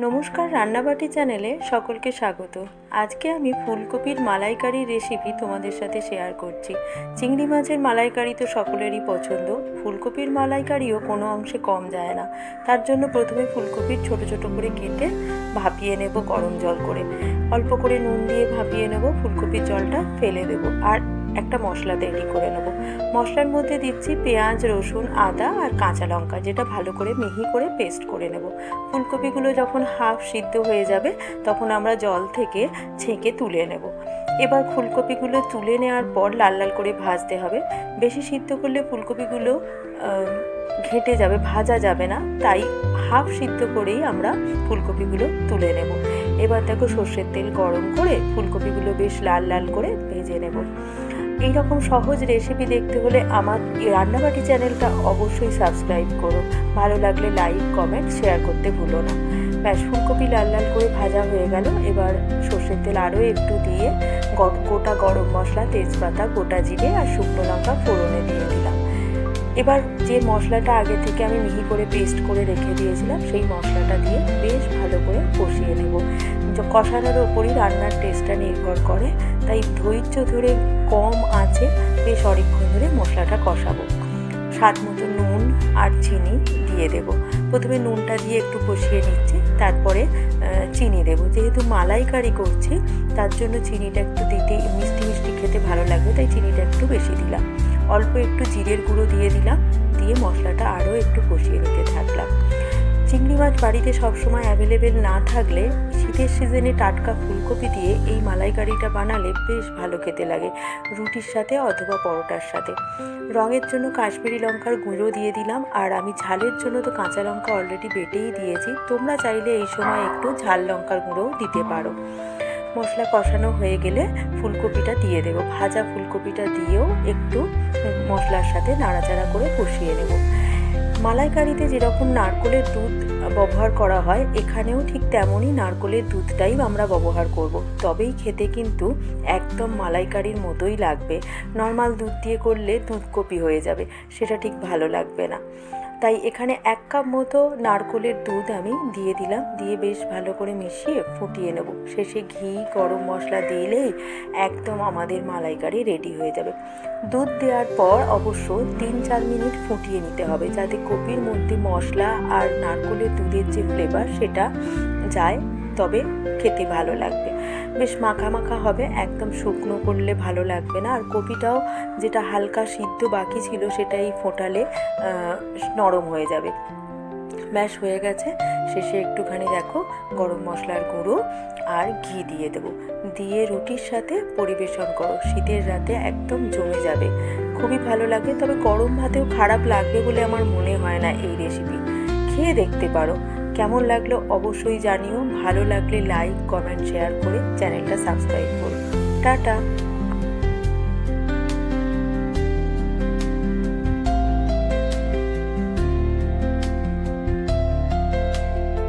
নমস্কার রান্নাবাটি চ্যানেলে সকলকে স্বাগত। আজকে আমি ফুলকপির মালাইকারি রেসিপি তোমাদের সাথে শেয়ার করছি। চিংড়ি মাছের মালাইকারি তো সকলেরই পছন্দ। ফুলকপির মালাইকারিও কোনো অংশে কম যায় না। তার জন্য প্রথমে ফুলকপির ছোট ছোট করে কেটে ভাপিয়ে নেব গরম জল করে। অল্প করে নুন দিয়ে ভাপিয়ে নেব। ফুলকপির জলটা ফেলে দেব। আর একটা মশলা তৈরি করে নেব। মশলার মধ্যে দিচ্ছি পেঁয়াজ, রসুন, আদা আর কাঁচা লঙ্কা, যেটা ভালো করে মিহি করে পেস্ট করে নেব। ফুলকপিগুলো যখন হাফ সিদ্ধ হয়ে যাবে, তখন আমরা জল থেকে ছেঁকে তুলে নেব। এবার ফুলকপিগুলো তুলে নেওয়ার পর লাল লাল করে ভাজতে হবে। বেশি সিদ্ধ করলে ফুলকপিগুলো ঘেঁটে যাবে, ভাজা যাবে না। তাই হাফ সিদ্ধ করেই আমরা ফুলকপিগুলো তুলে নেব। এবার দেখো সর্ষের তেল গরম করে ফুলকপিগুলো বেশ লাল লাল করে ভেজে নেব। এই রকম সহজ রেসিপি দেখতে হলে আমার রান্নাবাটি চ্যানেলটা অবশ্যই সাবস্ক্রাইব করো ভালো লাগলে লাইক কমেন্ট শেয়ার করতে ভুলো না। ব্যাস, ফুলকপি লাল লাল করে ভাজা হয়ে গেল। এবার সর্ষের তেল আরও একটু দিয়ে গোটা গরম মশলা, তেজপাতা, গোটা জিরে আর শুকনো লঙ্কা ফোড়নে দিয়ে দিলাম। এবার যে মশলাটা আগে থেকে আমি মিহি করে পেস্ট করে রেখে দিয়েছিলাম, সেই মশলাটা দিয়ে বেশ ভালো করে কষিয়ে নেব। কষানোর ওপরই রান্নার টেস্টটা নির্ভর করে, তাই ধৈর্য ধরে কম আছে, বেশ অনেকক্ষণ ধরে মশলাটা কষাবো। স্বাদ মতো নুন আর চিনি দিয়ে দেব। প্রথমে নুনটা দিয়ে একটু কষিয়ে নিচ্ছি, তারপরে চিনি দেবো। যেহেতু মালাইকারি করছি, তার জন্য চিনিটা একটু দিতে, মিষ্টি মিষ্টি খেতে ভালো লাগবে, তাই চিনিটা একটু বেশি দিলাম। অল্প একটু জিরের গুঁড়ো দিয়ে দিলাম, দিয়ে মশলাটা আরও একটু কষিয়ে নিতে থাকলাম। চিংড়ি মাছ বাড়িতে সবসময় অ্যাভেলেবেল না থাকলে শীতের সিজনে টাটকা ফুলকপি দিয়ে এই মালাইকারিটা বানালে বেশ ভালো খেতে লাগে, রুটির সাথে অথবা পরোটার সাথে। রঙের জন্য কাশ্মীরি লঙ্কার গুঁড়ো দিয়ে দিলাম, আর আমি ঝালের জন্য তো কাঁচা লঙ্কা অলরেডি বেটেই দিয়েছি, তোমরা চাইলে এই সময় একটু ঝাল লঙ্কার গুঁড়োও দিতে পারো। মশলা কষানো হয়ে গেলে ফুলকপিটা দিয়ে দেবো। ভাজা ফুলকপিটা দিয়েও একটু মশলার সাথে নাড়াচাড়া করে কষিয়ে নেব। মালাইকারিতে যেরকম নারকোলের দুধ ব্যবহার করা হয়, এখানেও ঠিক তেমনই নারকোলের দুধটাই আমরা ব্যবহার করব। তবেই খেতে কিন্তু একদম মালাইকারির মতোই লাগবে। নর্মাল দুধ দিয়ে করলে দুধকপি হয়ে যাবে, সেটা ঠিক ভালো লাগবে না। তাই এখানে এক কাপ মতো নারকোলের দুধ আমি দিয়ে দিলাম। দিয়ে বেশ ভালো করে মিশিয়ে ফুটিয়ে নেব। শেষে ঘি, গরম মশলা দিলেই একদম আমাদের মালাইকারি রেডি হয়ে যাবে। দুধ দেওয়ার পর অবশ্য তিন চার মিনিট ফুটিয়ে নিতে হবে যাতে কপির মধ্যে মশলা আর নারকোলের দুধের যে ফ্লেভার সেটা যায়। তবে খেতে ভালো লাগবে। বেশ মাখা মাখা হবে, একদম শুকনো করলে ভালো লাগবে না। আর কপিটাও যেটা হালকা সিদ্ধ বাকি ছিল সেটাই ফোটালে নরম হয়ে যাবে। ব্যাস, হয়ে গেছে। শেষে একটুখানি দেখো, গরম মশলার গুঁড়ো আর ঘি দিয়ে দেবো। দিয়ে রুটির সাথে পরিবেশন করো। শীতের রাতে একদম জমে যাবে। খুবই ভালো লাগে, তবে গরম ভাতেও খারাপ লাগবে বলে আমার মনে হয় না এই রেসিপি খেয়ে দেখতে পারো। কেমন লাগল অবশ্যই জানিও। ভালো লাগলে লাইক কমেন্ট শেয়ার করে চ্যানেলটা সাবস্ক্রাইব করো। টাটা।